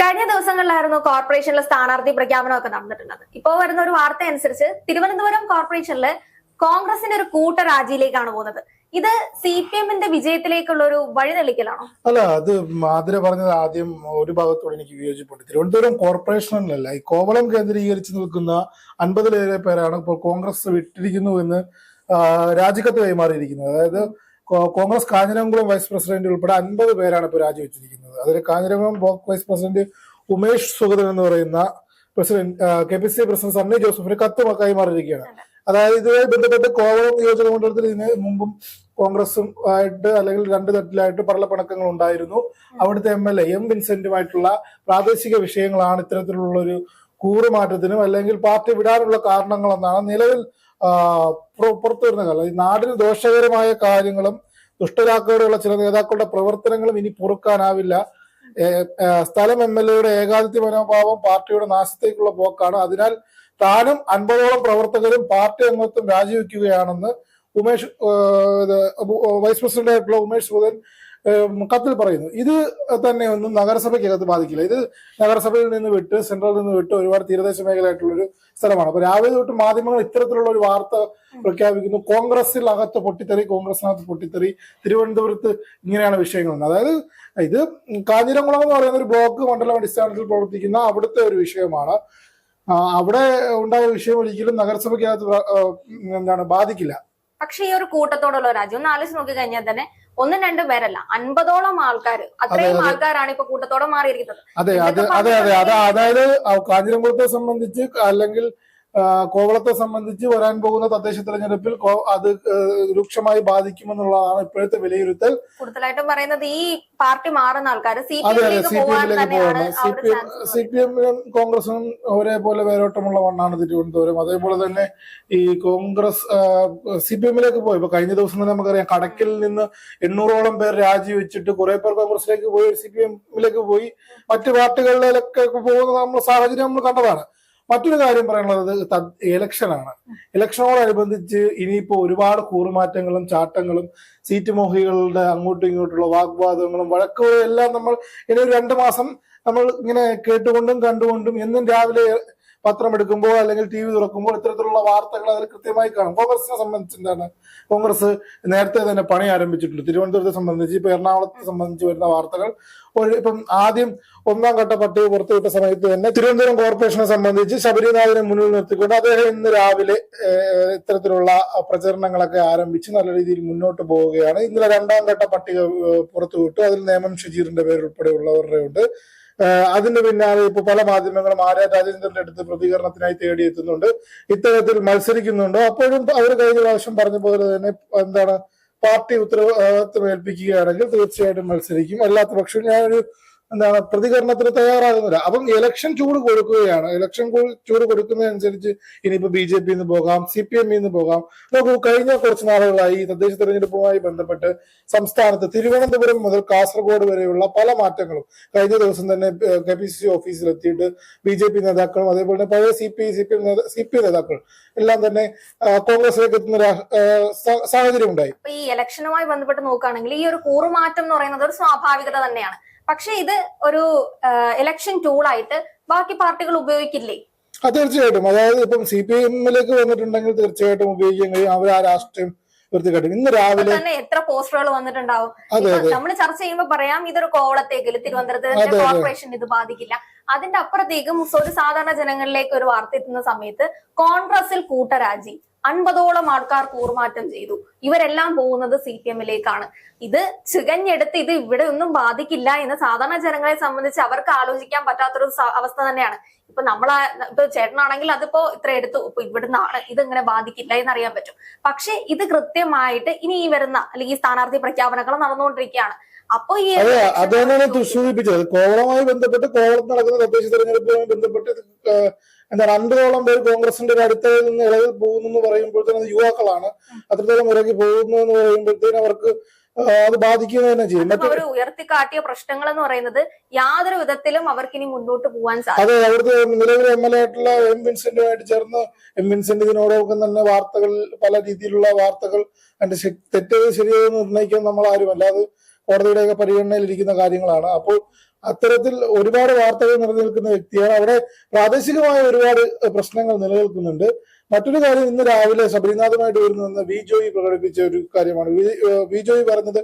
കഴിഞ്ഞ ദിവസങ്ങളിലായിരുന്നു കോർപ്പറേഷനിലെ സ്ഥാനാർത്ഥി പ്രഖ്യാപനമൊക്കെ നടന്നിട്ടുള്ളത്. ഇപ്പോൾ വരുന്ന ഒരു വാർത്ത അനുസരിച്ച് തിരുവനന്തപുരം കോർപ്പറേഷനിൽ കോൺഗ്രസിന്റെ ഒരു കൂട്ടരാജിയിലേക്കാണ് പോകുന്നത്. ഇത് സി പി എമ്മിന്റെ വിജയത്തിലേക്കുള്ള ഒരു വഴിതെളിക്കലാണോ? അല്ല അത് മാതിര പറഞ്ഞത് ആദ്യം ഒരു ഭാഗത്തോട് എനിക്ക് വിയോജിപ്പുണ്ട്. തിരുവനന്തപുരം കോർപ്പറേഷനിലല്ല ഈ കോവളം കേന്ദ്രീകരിച്ച് നിൽക്കുന്ന അൻപതിലേറെ പേരാണ് ഇപ്പോൾ കോൺഗ്രസ് വിട്ടിരിക്കുന്നു എന്ന് രാജിക്കത്ത് കൈമാറിയിരിക്കുന്നത്. അതായത് കോൺഗ്രസ് കാഞ്ഞിരംകുളം വൈസ് പ്രസിഡന്റ് ഉൾപ്പെടെ അൻപത് പേരാണ് ഇപ്പോൾ രാജിവെച്ചിരിക്കുന്നത്. അതിൽ Kanjiramkulam block vice president Umesh Sugathan എന്ന് പറയുന്ന president K P C president Sunny ജോസഫിന് കത്ത് കൈമാറിയിരിക്കുകയാണ്. അതായത് ഇതുമായി ബന്ധപ്പെട്ട് കോവളം നിയോജക മണ്ഡലത്തിൽ ഇതിന് മുമ്പും കോൺഗ്രസും ആയിട്ട് അല്ലെങ്കിൽ രണ്ട് തട്ടിലായിട്ട് പടലപ്പിണക്കങ്ങൾ ഉണ്ടായിരുന്നു. അവിടുത്തെ എം എൽ എ എം വിൻസെന്റുമായിട്ടുള്ള പ്രാദേശിക വിഷയങ്ങളാണ് ഇത്തരത്തിലുള്ള ഒരു കൂറുമാറ്റത്തിനും അല്ലെങ്കിൽ പാർട്ടി വിടാനുള്ള കാരണങ്ങളെന്നാണ് നിലവിൽ പുറത്തു വരുന്ന കാലം ഈ നാടിന് ദോഷകരമായ കാര്യങ്ങളും ദുഷ്ടരാക്കോടെയുള്ള ചില നേതാക്കളുടെ പ്രവർത്തനങ്ങളും ഇനി പൊറുക്കാനാവില്ല. സ്ഥലം എം എൽ എയുടെ ഏകാധിപത്യ മനോഭാവം പാർട്ടിയുടെ നാശത്തേക്കുള്ള പോക്കാണ്. അതിനാൽ താനും അൻപതോളം പ്രവർത്തകരും പാർട്ടി അംഗത്വം രാജിവെക്കുകയാണെന്ന് ഉമേഷ് വൈസ് പ്രസിഡന്റ് ആയിട്ടുള്ള ഉമേഷ് സുധൻ കത്തിൽ പറയുന്നു. ഇത് തന്നെ ഒന്നും നഗരസഭയ്ക്കകത്ത് ബാധിക്കില്ല. ഇത് നഗരസഭയിൽ നിന്ന് വിട്ട് സെൻട്രലിൽ നിന്ന് വിട്ട് ഒരുപാട് തീരദേശ മേഖലയായിട്ടുള്ള ഒരു സ്ഥലമാണ്. അപ്പൊ രാവിലെ തൊട്ട് മാധ്യമങ്ങൾ ഇത്തരത്തിലുള്ള ഒരു വാർത്ത പ്രഖ്യാപിക്കുന്നു. കോൺഗ്രസിൽ അകത്ത് പൊട്ടിത്തെറി കോൺഗ്രസിനകത്ത് പൊട്ടിത്തെറി തിരുവനന്തപുരത്ത് ഇങ്ങനെയാണ് വിഷയങ്ങൾ അതായത് ഇത് കാഞ്ഞിരംകുളം എന്ന് പറയുന്ന ഒരു ബ്ലോക്ക് മണ്ഡലം അടിസ്ഥാനത്തിൽ പ്രവർത്തിക്കുന്ന അവിടുത്തെ ഒരു വിഷയമാണ്. അവിടെ ഉണ്ടായ വിഷയം ഒരിക്കലും നഗരസഭയ്ക്കകത്ത് എന്താണ് ബാധിക്കില്ല. പക്ഷെ ഈ ഒരു കൂട്ടത്തോടുള്ള രാജ്യം. ഒന്ന് ആലോചിച്ച് നോക്കി കഴിഞ്ഞാൽ തന്നെ ഒന്നും രണ്ടും പേരല്ല. അൻപതോളം ആൾക്കാർ അത്രയും ആൾക്കാരാണ് ഇപ്പൊ കൂട്ടത്തോടെ മാറിയിരിക്കുന്നത്. അതെ അതെ അതെ അതെ. അതെ അതായത് കാഞ്ഞിരംകുളത്തെ സംബന്ധിച്ച് അല്ലെങ്കിൽ കോവളത്തെ സംബന്ധിച്ച് വരാൻ പോകുന്ന തദ്ദേശ തെരഞ്ഞെടുപ്പിൽ അത് രൂക്ഷമായി ബാധിക്കുമെന്നുള്ളതാണ് ഇപ്പോഴത്തെ വിലയിരുത്തൽ. കൂടുതലായിട്ടും പറയുന്നത് ഈ പാർട്ടി മാറുന്ന ആൾക്കാർ സി പി എമ്മിലേക്ക് സി പി എമ്മിനും കോൺഗ്രസിനും ഒരേപോലെ വേരോട്ടമുള്ള മണ്ണാണ് തിരുവനന്തപുരം. അതേപോലെ തന്നെ ഈ കോൺഗ്രസ് സി പി എമ്മിലേക്ക് പോയി. ഇപ്പൊ കഴിഞ്ഞ ദിവസം തന്നെ നമുക്കറിയാം കടക്കിൽ നിന്ന് എണ്ണൂറോളം പേർ രാജിവെച്ചിട്ട് കുറെ പേർ കോൺഗ്രസിലേക്ക് പോയി സി പി എമ്മിലേക്ക് പോയി. മറ്റു പാർട്ടികളിലേക്ക് പോകുന്ന നമ്മൾ സാഹചര്യം നമ്മൾ കണ്ടതാണ്. മറ്റൊരു കാര്യം പറയാനുള്ളത് ഇലക്ഷനാണ് ഇലക്ഷനോടനുബന്ധിച്ച് ഇനിയിപ്പോ ഒരുപാട് കൂറുമാറ്റങ്ങളും ചാട്ടങ്ങളും സീറ്റ് മോഹികളുടെ അങ്ങോട്ടും ഇങ്ങോട്ടുള്ള വാഗ്വാദങ്ങളും വഴക്കുകളും എല്ലാം നമ്മൾ ഇനി ഒരു രണ്ട് മാസം നമ്മൾ ഇങ്ങനെ കേട്ടുകൊണ്ടും കണ്ടുകൊണ്ടും എന്നും രാവിലെ പത്രം എടുക്കുമ്പോൾ അല്ലെങ്കിൽ ടി വി തുറക്കുമ്പോൾ ഇത്തരത്തിലുള്ള വാർത്തകൾ അതിൽ കൃത്യമായി കാണും. കോൺഗ്രസിനെ സംബന്ധിച്ച് എന്താണ്? കോൺഗ്രസ് നേരത്തെ തന്നെ പണി ആരംഭിച്ചിട്ടുണ്ട്. തിരുവനന്തപുരത്തെ സംബന്ധിച്ച് ഇപ്പൊ എറണാകുളത്തെ സംബന്ധിച്ച് വരുന്ന വാർത്തകൾ. ഇപ്പം ആദ്യം ഒന്നാം ഘട്ട പട്ടിക പുറത്തുവിട്ട സമയത്ത് തന്നെ തിരുവനന്തപുരം കോർപ്പറേഷനെ സംബന്ധിച്ച് ശബരിനാഥിനെ മുന്നിൽ നിർത്തിക്കൊണ്ട് അദ്ദേഹം ഇന്ന് രാവിലെ ഇത്തരത്തിലുള്ള പ്രചരണങ്ങളൊക്കെ ആരംഭിച്ച് നല്ല രീതിയിൽ മുന്നോട്ട് പോവുകയാണ്. ഇന്നലെ രണ്ടാം ഘട്ട പട്ടിക പുറത്തുവിട്ടു. അതിൽ നേമം ഷജീറിന്റെ പേരുൾപ്പെടെയുള്ളവരുടെ ഉണ്ട്. ഏഹ്, അതിന് പിന്നാലെ ഇപ്പൊ പല മാധ്യമങ്ങളും ആര്യ രാജേന്ദ്രന്റെ അടുത്ത് പ്രതികരണത്തിനായി തേടിയെത്തുന്നുണ്ട്. ഇത്തരത്തിൽ മത്സരിക്കുന്നുണ്ട്. അപ്പോഴും അവർ കഴിഞ്ഞ പ്രാവശ്യം പറഞ്ഞ പോലെ തന്നെ എന്താണ് പാർട്ടി ഉത്തരവാദിത്വം ഏൽപ്പിക്കുകയാണെങ്കിൽ തീർച്ചയായിട്ടും മത്സരിക്കും. അല്ലാത്ത പക്ഷം ഞാനൊരു എന്താണ് പ്രതികരണത്തിന് തയ്യാറാകുന്നില്ല. അപ്പം ഇലക്ഷൻ ചൂട് കൊടുക്കുകയാണ്. ഇലക്ഷൻ ചൂട് കൊടുക്കുന്നതനുസരിച്ച് ഇനിയിപ്പോ ബി ജെ പിന്ന് പോകാം സി പി എമ്മിൽ നിന്ന് പോകാം. നോക്കൂ കഴിഞ്ഞ കുറച്ച് നാളുകളായി തദ്ദേശ തെരഞ്ഞെടുപ്പുമായി ബന്ധപ്പെട്ട് സംസ്ഥാനത്ത് തിരുവനന്തപുരം മുതൽ കാസർഗോഡ് വരെയുള്ള പല മാറ്റങ്ങളും കഴിഞ്ഞ ദിവസം തന്നെ കെ പി സി സി ഓഫീസിലെത്തിയിട്ട് ബി ജെ പി നേതാക്കളും അതേപോലെ തന്നെ പഴയ C P C P C P നേതാക്കൾ എല്ലാം തന്നെ കോൺഗ്രസിലേക്ക് എത്തുന്ന സാഹചര്യം ഉണ്ടായി ഈ ഇലക്ഷനുമായി ബന്ധപ്പെട്ട് നോക്കുകയാണെങ്കിൽ ഈ ഒരു കൂറുമാറ്റം എന്ന് പറയുന്നത് ഒരു സ്വാഭാവികത തന്നെയാണ്. പക്ഷെ ഇത് ഒരു ഇലക്ഷൻ ടൂളായിട്ട് ബാക്കി പാർട്ടികൾ ഉപയോഗിക്കില്ലേ? ആ തീർച്ചയായിട്ടും. അതായത് ഇപ്പം സി പി എമ്മിലേക്ക് വന്നിട്ടുണ്ടെങ്കിൽ തീർച്ചയായിട്ടും ഉപയോഗിക്കാൻ കഴിയും. അവർ ആ രാഷ്ട്രീയം വൃത്തികെട്ടും. ഇന്ന് രാവിലെ തന്നെ എത്ര പോസ്റ്ററുകൾ വന്നിട്ടുണ്ടാവും? നമ്മൾ ചർച്ച ചെയ്യുമ്പോൾ പറയാം ഇതൊരു കോവളത്തേക്കിൽ തിരുവനന്തപുരത്ത്. കോർപ്പറേഷൻ ഇത് ബാധിക്കില്ല. അതിന്റെ അപ്പുറത്തേക്കും ഒരു സാധാരണ ജനങ്ങളിലേക്ക് ഒരു വാർത്ത എത്തുന്ന സമയത്ത് കോൺഗ്രസിൽ കൂട്ടരാജി. അൻപതോളം ആൾക്കാർ കൂറുമാറ്റം ചെയ്തു. ഇവരെല്ലാം പോകുന്നത് സി പി എമ്മിലേക്കാണ്. ഇത് ചികഞ്ഞെടുത്ത് ഇത് ഇവിടെ ഒന്നും ബാധിക്കില്ല എന്ന് സാധാരണ ജനങ്ങളെ സംബന്ധിച്ച് അവർക്ക് ആലോചിക്കാൻ പറ്റാത്തൊരു അവസ്ഥ തന്നെയാണ്. ഇപ്പൊ നമ്മളെ ഇപ്പൊ ചേട്ടനാണെങ്കിൽ അതിപ്പോ ഇത്ര എടുത്തു. ഇപ്പൊ ഇത് ഇങ്ങനെ ബാധിക്കില്ല എന്ന് അറിയാൻ പറ്റും. പക്ഷെ ഇത് കൃത്യമായിട്ട് ഇനി ഈ വരുന്ന അല്ലെങ്കിൽ ഈ സ്ഥാനാർത്ഥി പ്രഖ്യാപനങ്ങൾ നടന്നുകൊണ്ടിരിക്കുകയാണ്. അപ്പൊ ഈ അതെ അത് തന്നെയാണ് സൂചിപ്പിച്ചത് കോളവുമായി ബന്ധപ്പെട്ട് കോളം നടക്കുന്ന തദ്ദേശ തെരഞ്ഞെടുപ്പുമായി ബന്ധപ്പെട്ട് എന്താണ് അൻപതോളം പേര് കോൺഗ്രസിന്റെ ഒരു അടുത്തയിൽ നിന്ന് ഇളകിൽ പോകുന്നു എന്ന് പറയുമ്പോഴത്തേനും അത് യുവാക്കളാണ്. അത്രത്തോളം ഇറങ്ങി പോകുന്നു എന്ന് പറയുമ്പോഴത്തേനും അവർക്ക് അത് ബാധിക്കുക തന്നെ ചെയ്യും. അവർ ഉയർത്തിക്കാട്ടിയ പ്രശ്നങ്ങൾ എന്ന് പറയുന്നത് യാതൊരു വിധത്തിലും അവർക്ക് ഇനി മുന്നോട്ട് പോകാൻ സാധിക്കും അതെ അവിടുത്തെ നിലവിലെ എം എൽ എ ആയിട്ടുള്ള എം വിൻസെന്റുമായിട്ട് ചേർന്ന് എം വിൻസെന്റ് ഇതിനോടൊപ്പം തന്നെ വാർത്തകൾ പല രീതിയിലുള്ള വാർത്തകൾ അതിന്റെ തെറ്റേത് ശരിയെന്ന് നിർണയിക്കാൻ നമ്മൾ ആരുമല്ല അത് കോടതിയുടെയൊക്കെ പരിഗണനയിൽ ഇരിക്കുന്ന കാര്യങ്ങളാണ്. അപ്പോൾ അത്തരത്തിൽ ഒരുപാട് വാർത്തകൾ നിലനിൽക്കുന്ന വ്യക്തിയാണ്. അവിടെ പ്രാദേശികമായ ഒരുപാട് പ്രശ്നങ്ങൾ നിലനിൽക്കുന്നുണ്ട്. മറ്റൊരു കാര്യം ഇന്ന് രാവിലെ ശബരിനാഥുമായിട്ട് വരുന്ന വി ജോയി പ്രകടിപ്പിച്ച ഒരു കാര്യമാണ്. വി ജോയി പറഞ്ഞത്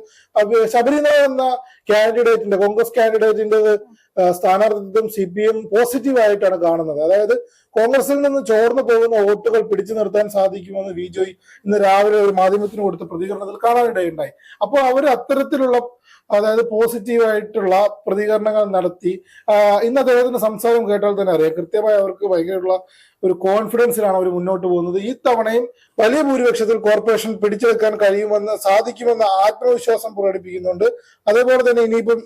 ശബരിനാഥ് എന്ന കാൻഡിഡേറ്റിന്റെ കോൺഗ്രസ് കാൻഡിഡേറ്റിന്റെ സ്ഥാനാർത്ഥിത്വം സി പി എം പോസിറ്റീവ് ആയിട്ടാണ് കാണുന്നത്. അതായത് കോൺഗ്രസിൽ നിന്ന് ചോർന്നു പോകുന്ന വോട്ടുകൾ പിടിച്ചു നിർത്താൻ സാധിക്കുമെന്ന് വി ജോയ് ഇന്ന് രാവിലെ ഒരു മാധ്യമത്തിന് കൊടുത്ത പ്രതികരണത്തിൽ കാണാനിടയുണ്ടായി. അപ്പോൾ അവർ അത്തരത്തിലുള്ള അതായത് പോസിറ്റീവായിട്ടുള്ള പ്രതികരണങ്ങൾ നടത്തി ഇന്ന് അദ്ദേഹത്തിന്റെ സംസാരം കേട്ടാൽ തന്നെ അറിയാം. കൃത്യമായി അവർക്ക് ഭയങ്കരമുള്ള ഒരു കോൺഫിഡൻസിലാണ് അവർ മുന്നോട്ട് പോകുന്നത്. ഈ തവണയും വലിയ ഭൂരിപക്ഷത്തിൽ കോർപ്പറേഷൻ പിടിച്ചെടുക്കാൻ കഴിയുമെന്ന് സാധിക്കുമെന്ന ആത്മവിശ്വാസം പ്രകടിപ്പിക്കുന്നുണ്ട്. അതേപോലെ തന്നെ ഇനിയിപ്പം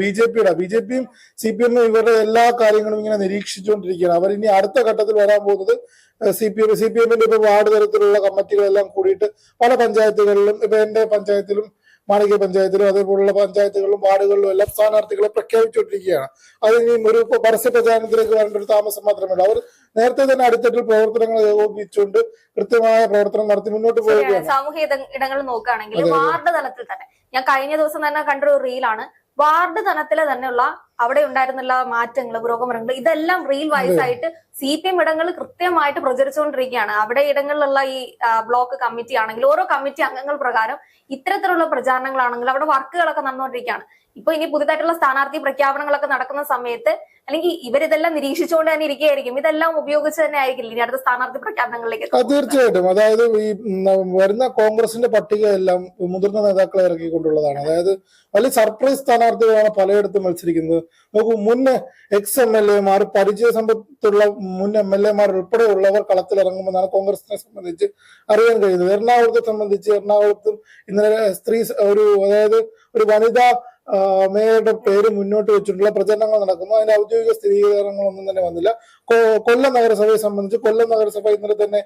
ബി ജെ പിയുടെ ബി ജെ പിയും സി പി എമ്മിന് ഇവരുടെ എല്ലാ കാര്യങ്ങളും ഇങ്ങനെ നിരീക്ഷിച്ചുകൊണ്ടിരിക്കുകയാണ്. അവർ ഇനി അടുത്ത ഘട്ടത്തിൽ വരാൻ പോകുന്നത് C P M C P എമ്മിന്റെ ഇപ്പൊ വാർഡ് തലത്തിലുള്ള കമ്മിറ്റികളെല്ലാം കൂടിയിട്ട് പല പഞ്ചായത്തുകളിലും ഇപ്പൊ എന്റെ പഞ്ചായത്തിലും മാണിക്യ പഞ്ചായത്തിലും അതേപോലുള്ള പഞ്ചായത്തുകളിലും വാർഡുകളിലും എല്ലാം സ്ഥാനാർത്ഥികളെ പ്രഖ്യാപിച്ചുകൊണ്ടിരിക്കുകയാണ്. അത് ഇനി ഒരു പരസ്യ പ്രചാരണത്തിലേക്ക് വരേണ്ട ഒരു താമസം മാത്രമേ ഉള്ളൂ. അവർ നേരത്തെ തന്നെ അടുത്തിട്ട് പ്രവർത്തനങ്ങൾ ഏകോപിപ്പിച്ചുകൊണ്ട് കൃത്യമായ പ്രവർത്തനം നടത്തി മുന്നോട്ട് പോകുകയാണ് പോവുകയാണ്. സാമൂഹ്യ ഇട- ഇടങ്ങൾ നോക്കുകയാണെങ്കിൽ. വാർഡ് തലത്തിൽ തന്നെ. ഞാൻ കഴിഞ്ഞ ദിവസം തന്നെ കണ്ടൊരു റീലാണ്. വാർഡ് തലത്തിൽ തന്നെയുള്ള അവിടെ ഉണ്ടായിരുന്നുള്ള മാറ്റങ്ങൾ പുരോഗമനങ്ങൾ ഇതെല്ലാം റീൽ വൈസ് ആയിട്ട് സി പി എം ഇടങ്ങൾ കൃത്യമായിട്ട് പ്രചരിച്ചുകൊണ്ടിരിക്കുകയാണ്. അവിടെ ഇടങ്ങളിലുള്ള ഈ ബ്ലോക്ക് കമ്മിറ്റി ആണെങ്കിൽ ഓരോ കമ്മിറ്റി അംഗങ്ങൾ പ്രകാരം ഇത്തരത്തിലുള്ള പ്രചാരണങ്ങളാണെങ്കിൽ അവിടെ വർക്കുകളൊക്കെ നടന്നുകൊണ്ടിരിക്കുകയാണ്. ഇപ്പൊ ഇനി പുതുതായിട്ടുള്ള സ്ഥാനാർത്ഥി പ്രഖ്യാപനങ്ങളൊക്കെ നടക്കുന്ന സമയത്ത് അല്ലെങ്കിൽ ഇവരിതെല്ലാം നിരീക്ഷിച്ചുകൊണ്ട് തന്നെ ഇരിക്കുകയായിരിക്കും. ഇതെല്ലാം ഉപയോഗിച്ച് തന്നെ ആയിരിക്കില്ല. ഇനി അടുത്ത സ്ഥാനാർത്ഥി പ്രഖ്യാപനങ്ങളിലേക്ക് തീർച്ചയായിട്ടും. അതായത് ഈ വരുന്ന കോൺഗ്രസിന്റെ പട്ടികയെല്ലാം മുതിർന്ന നേതാക്കളെ ഇറക്കിക്കൊണ്ടുള്ളതാണ്. അതായത് വലിയ സർപ്രൈസ് സ്ഥാനാർത്ഥികളാണ് പലയിടത്തും മത്സരിക്കുന്നത്. നോക്കൂ മുൻ എക്സ് എം എൽ എമാർ പരിചയ സമ്പത്തുള്ള മുൻ എം എൽ എമാർ ഉൾപ്പെടെയുള്ളവർ കളത്തിലിറങ്ങുമെന്നാണ് കോൺഗ്രസിനെ സംബന്ധിച്ച് അറിയാൻ കഴിയുന്നത്. എറണാകുളത്തെ സംബന്ധിച്ച് എറണാകുളത്തും ഇന്നലെ സ്ത്രീ ഒരു അതായത് ഒരു വനിതാ മേയറുടെ പേര് മുന്നോട്ട് വെച്ചിട്ടുള്ള പ്രചരണങ്ങൾ നടക്കുന്നു. അതിന്റെ ഔദ്യോഗിക സ്ഥിരീകരണങ്ങളൊന്നും തന്നെ വന്നില്ല. കൊല്ലം നഗരസഭയെ സംബന്ധിച്ച് കൊല്ലം നഗരസഭ ഇന്നലെ തന്നെ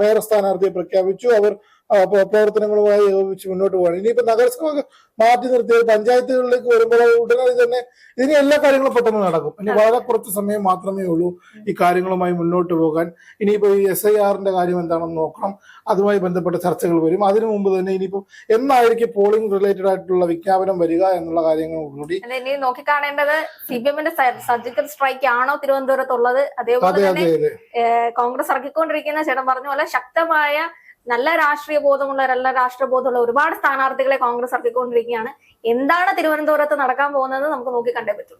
മേയർ സ്ഥാനാർത്ഥിയെ പ്രഖ്യാപിച്ചു. അവർ പ്രവർത്തനങ്ങളുമായി ഏകോപിച്ച് മുന്നോട്ട് പോകണം ഇനിയിപ്പോ നഗരസഭ മാറ്റി നിർത്തിയത് പഞ്ചായത്തുകളിലേക്ക് വരുമ്പോൾ ഉടനടി തന്നെ ഇതിന് എല്ലാ കാര്യങ്ങളും പെട്ടെന്ന് നടക്കും. ഇനി വളരെ കുറച്ച് സമയം മാത്രമേ ഉള്ളൂ ഈ കാര്യങ്ങളുമായി മുന്നോട്ട് പോകാൻ. ഇനിയിപ്പോ ഈ എസ് ഐ ആറിന്റെ കാര്യം എന്താണെന്ന് നോക്കണം. അതുമായി ബന്ധപ്പെട്ട ചർച്ചകൾ വരും. അതിനു മുമ്പ് തന്നെ ഇനിയിപ്പോ എന്നായിരിക്കും പോളിംഗ് റിലേറ്റഡ് ആയിട്ടുള്ള വിജ്ഞാപനം വരിക എന്നുള്ള കാര്യങ്ങൾ കൂടി. ഇനി നോക്കിക്കാണേണ്ടത് സി പി എമ്മിന്റെ സർജിക്കൽ സ്ട്രൈക്ക് ആണോ തിരുവനന്തപുരത്തുള്ളത്? അതേപോലെ കോൺഗ്രസ് ഇറക്കിക്കൊണ്ടിരിക്കുന്ന ചേട്ടൻ പറഞ്ഞ പോലെ ശക്തമായ നല്ല രാഷ്ട്രീയ ബോധമുള്ള നല്ല രാഷ്ട്രബോധമുള്ള ഒരുപാട് സ്ഥാനാർത്ഥികളെ കോൺഗ്രസ് ഇറക്കിക്കൊണ്ടിരിക്കുകയാണ്. എന്താണ് തിരുവനന്തപുരത്ത് നടക്കാൻ പോകുന്നത് നമുക്ക് നോക്കി കണ്ടേ പറ്റൂ.